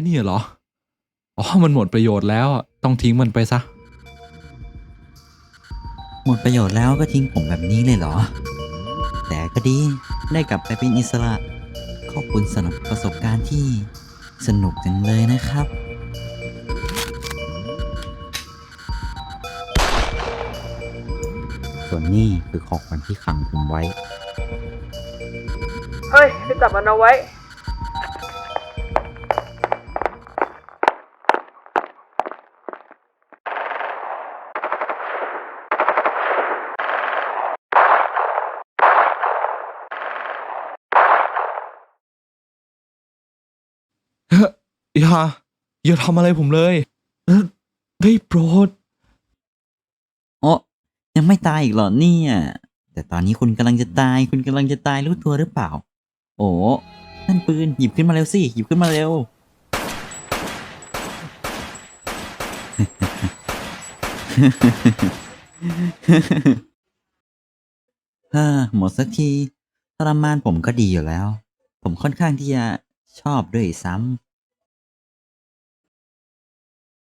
นี่เหรอ อ๋อ มันหมดประโยชน์แล้วอะต้องทิ้งมันไปซะ หมดประโยชน์แล้วก็ทิ้งผมแบบนี้เลยเหรอ แต่ก็ดีได้กลับไปเป็นอิสระ ขอบคุณสำหรับประสบการณ์ที่สนุกจังเลยนะครับ ส่วนนี่คือของขวัญที่ขังผมไว้ เฮ้ยไปจับมันเอาไว้ อย่า อย่าทำอะไรผมเลยได้โปรดโอยังไม่ตายอีกเหรอเนี่ย แต่ตอนนี้คุณกำลังจะตาย คุณกำลังจะตายรู้ตัวหรือเปล่า โอ้นั่นปืนหยิบขึ้นมาเร็วสิ หยิบขึ้นมาเร็วฮ้อหมดสักทีทรมานผมก็ดีอยู่แล้ว ผมค่อนข้างที่จะชอบด้วยซ้ำ